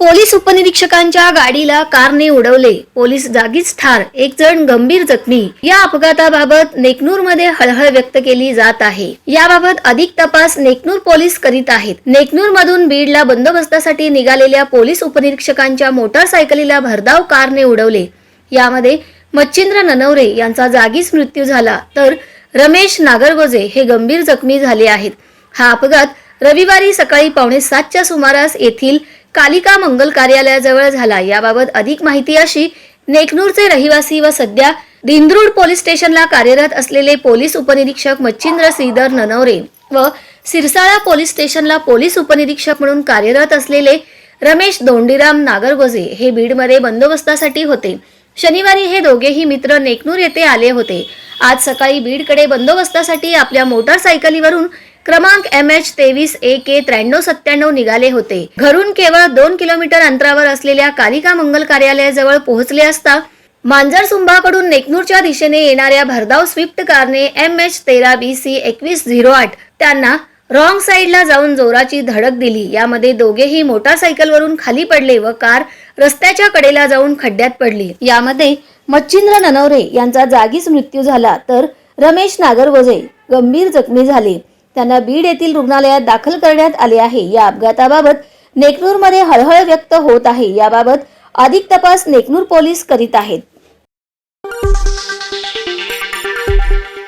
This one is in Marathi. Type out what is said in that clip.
पोलीस उपनिरीक्षकांच्या गाडीला कारने उडवले. पोलीस जागीच ठार. एक जण गंभीर जखमी. या अपघाताबाबत नेकनूरमध्ये हळहळ व्यक्त केली जात आहे. याबाबत अधिक तपास नेकनूर पोलीस करीत आहेत. नेकनूर मधून बीडला बंदोबस्तासाठी निघालेल्या पोलीस उपनिरीक्षकांच्या मोटारसायकलीला भरधाव कारने उडवले. यामध्ये मच्छिंद्र ननवरे यांचा जागीच मृत्यू झाला. तर रमेश नागरगोजे हे गंभीर जखमी झाले आहेत. हा अपघात रविवारी सकाळी पावणे सातच्या सुमारास येथील कालिका मंगल कार्यालयाजवळ झाला. याबाबत अधिक माहिती अशी नेकनूरचे रहिवासी व सध्या दिंद्रुड पोलीस स्टेशनला कार्यरत असलेले पोलीस उपनिरीक्षक मच्छिंद्र श्रीधर ननवरे व सिरसाळा पोलीस स्टेशनला पोलीस उपनिरीक्षक म्हणून कार्यरत असलेले रमेश दोंडीराम नागरगोजे हे बीडमध्ये बंदोबस्तासाठी होते. शनिवारी हे दोघेही मित्र नेकनूर येथे आले होते. आज सकाळी बीडकडे बंदोबस्तासाठी आपल्या मोटारसायकलीवरून क्रमांक एम एच तेवीस ए के त्र्याण्णव सत्त्याण्णव निघाले होते. घरून केवळ दोन किलोमीटर अंतरावर असलेल्या कालिका मंगल कार्यालयाजवळ पोहोचले असता मांजर सुंभाकडून नेकनूरच्या दिशेने येणाऱ्या भरधाव स्विफ्ट कारने एम एच तेरा बी सी एकवीस झिरो आठ त्यांना रॉंग साईडला जाऊन जोराची धडक दिली. यामध्ये दोघेही मोटारसायकलवरून खाली पडले व कार रस्त्याच्या कडेला जाऊन खड्ड्यात पडली. यामध्ये मच्छिंद्र ननवरे यांचा जागीच मृत्यू झाला तर रमेश नागरवजे गंभीर जखमी झाले. त्यांना बीड येथील रुग्णालयात दाखल करण्यात आले आहे. या अपघाताबाबत नेकनूरमध्ये हळहळ व्यक्त होत आहे. याबाबत अधिक तपास नेकनूर पोलीस करीत आहेत.